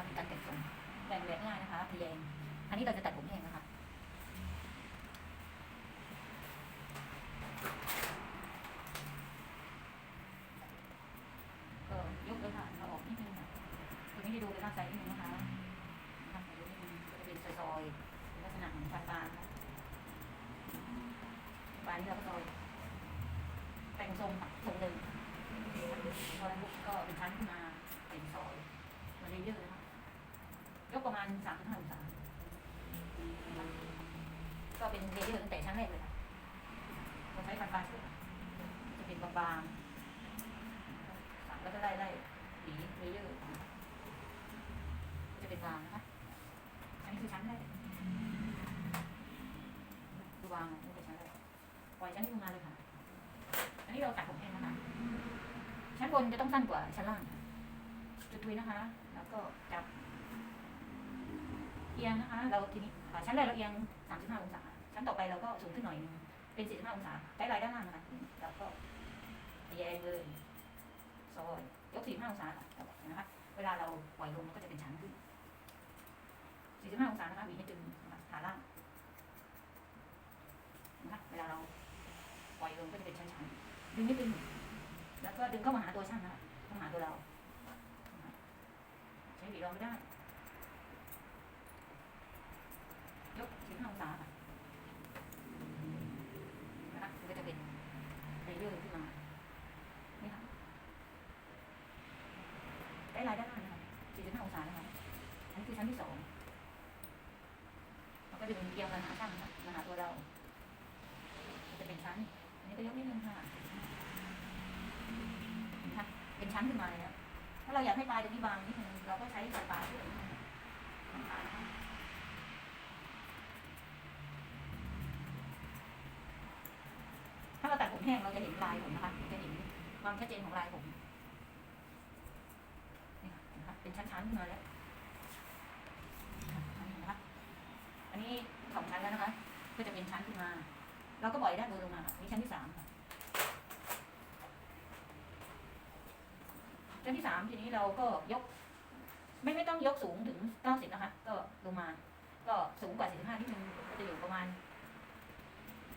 นะคะการแต่งทรงแบ่งแบบง่ายนะคะทะแยงอันนี้เราจะตัดผมแห้งนะคะก็ยกเลยค่ะเราออกนิดนึงค่ะตัวนี้ให้ดูเป็นลากไซนิดนึงนะคะทำไปดูนิดนึงก็จะเป็นซอยลักษณะของปลาปลานะคะปลาที่เราก็ซอยแต่งทรงทรงเดิมพอแล้วก็เป็นชั้นขึ้นมาเป็นซอยมาเรื่อยๆ ยกประมาณสามถึงห้าองศาก็เป็นเลเยอร์ตั้งแต่ชั้นแรกเลยค่ะเราใช้ฟันปลาช่วยค่ะจะเป็นบางๆสามแล้วก็ไล่ไล่สีเลเยอร์จะเป็นบางนะคะอันนี้คือชั้นแรกคือวางนี่เป็นชั้นแรกปล่อยชั้นที่ลงมาเลยค่ะ อันนี้เราตัดผมเองนะคะชั้นบนจะต้องสั้นกว่าชั้นล่างค่ะจุดทุยนะคะ แล้วก็จับ เอียงนะคะ เราทีนี้ชั้นแรกเราเอียง 35 องศา ชั้นต่อไปเราก็สูงขึ้นหน่อยนึงเป็น 45 องศาใช้ลายด้านล่างนะคะแล้วก็แยงเลยซอยยก 45 องศาะแล้วก็เห็นะคะ เวลาเราปล่อยลงมันก็จะเป็นชั้นขึ้น 45 องศานะคะบีให้ตึงขาล่างนะคะเวลาเราปล่อยลงก็จะเป็นชั้นๆดึงไม่ดึงแล้วก็ดึงเข้ามาหาตัวช่างนะคะเข้ามาหาตัวเราใช้บีเราไม่ได้ ยกถึงห้าองศาค่ะนะคะมันก็จะเป็นเลเยอร์ขึ้นมา นี่ค่ะ ได้ลายด้านล่างนะคะ45องศานะคะ อันนี้คือชั้นที่สองเราก็ดึงเกียงมาหาช่างนะคะมาหาตัวเรา จะเป็นชั้น อันนี้ก็ยกนิดนึงค่ะนะคะเป็นชั้นขึ้นมาเลยนะถ้าเราอยากให้ปลายตรงนี้บางนิดนึงเราก็ใช้สายปลายช่วยถ้าเราตัดผมแห้งเราจะเห็นลายผมนะคะจะเห็นความชัดเจนของลายผมนี่ค่ะเห็ นหนชั้นๆขึ้นแล้วอันนี้นะคะอันนี้สองชั้นแล้วนะคะ ก็จะเป็นชั้นขึ้นมา เราก็ปล่อยด้านบนลงมาค่ะนี่ชั้นที่สามค่ะชั้นที่สามทีนี้เราก็ยก ไม่ไม่ต้องยกสูงถึงเก้าสิบนะคะ ก็ลงมา ก็สูงกว่าสี่สิบห้านิดนึงก็จะอยู่ประมาณ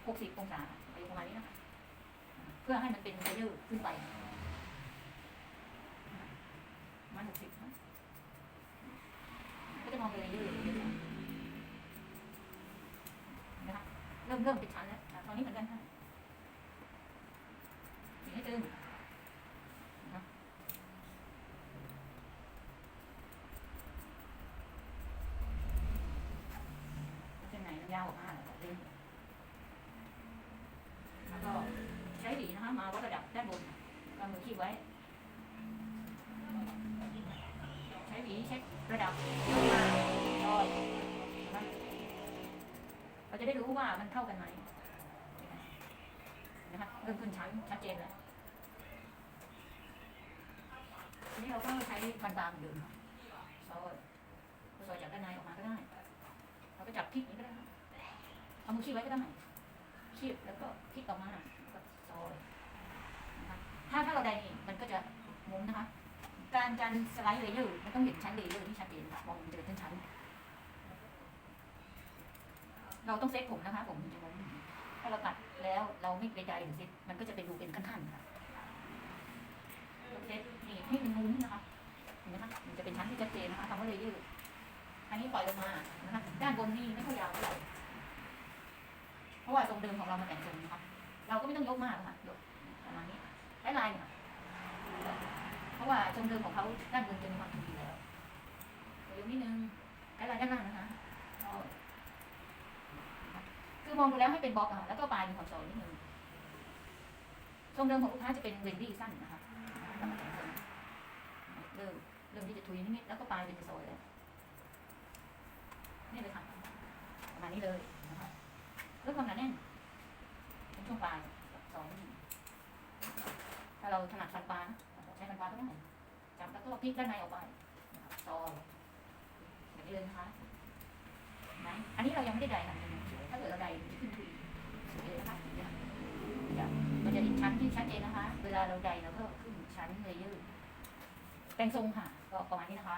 หกสิบองศาอยู่ประมาณนี้นะคะเพื่อให้มันเป็นเลเยอร์ขึ้นไปประมาณหกสิบนะ องเป็นเลเยอยๆนะคะเริ่มเริ่มเป็นชั้นแล้วตอนนี้เหมือนกันค่ะสีให้ตึงยาวมาก็ดึงแล้วก็ใช้หวีนะคะมาวัดระดับด้านบนกำมือคีบไว้ ใช้หวีเช็คระดับ เราจะได้รู้ว่ามันเท่ากันไหมนะคะเริ่มขึ้นชั้นชัดเจนแล้วทีนี้เราก็ใช้ฟันบางเหมือนเดิมซอยซอยจากด้านในออกมาก็ได้เราก็จับพิกนี้ก็ได้เอามือคีบไว้ก็ได้คีบแล้วก็พลิกออกมาก็ซอยนะคะถ้าถ้าเราใดนี่มันก็จะหมุนนะคะ การการสไลด์เลเยอร์มันต้องเห็นชั้นเลเยอร์ที่ชัดเจนมองมันจะเป็นชั้น เราต้องเซตผมนะคะ ผมถึงจะมอถ้าเราตัดแล้วเราไม่ไปใดหรือเซตมันก็จะเป็นดูเป็นขั้นๆค่ะเราเซตนี่ให้มันมุ้งนะคะเห็นไหมคะมันจะเป็นชั้นที่ชัดเจนนะคะคำว่าเลเยอร์อันนี้ปล่อยลงมานะคะด้านบนนี่ไม่ค่อยยาวเท่าไหร่เพราะว่าทรงเดิมของเรามาแต่งทรงนะคะเราก็ไม่ต้องยกมากค่ะยกประมาณนี้และลายเนี่ยเพราะว่าทรงเดิมของเขาด้านบนจะมีความดีแล้วยวยกนิดนึงและลายด้านล่างนะคะ คือมองดูแล้วให้เป็นบล็อกอะค่ะแล้วก็ปลายมีความซอยนิดนึงทรงเดิมของลูกค้าจะเป็นเวนดี้สั้นนะคะเริ่มเริ่มที่จะทุยนิดๆแล้วก็ปลายเป็นโซอยแล้วนี่เลยค่ะประมาณนี้เลยนะคะเรื่องความหนาแน่นเป็นช่วงปลายสองถ้าเราถนัดฟันปลานะใช้ฟันปลาก็ได้จับแล้วก็พลิกด้านในออกไปซอยแบบนี้เลยนะคะไหนอันนี้เรายังไม่ได้ใดค่ะ ถ้าเกิดเราใดมันจะขึ้นไปสวยเลยนะคะเดี๋ยวเดี๋ยวมันจะเห็นชั้นที่ชัดเจนนะคะ เวลาเราใดเราก็ขึ้นชั้นเลเยอร์แต่งทรงค่ะก็ประมาณนี้นะคะ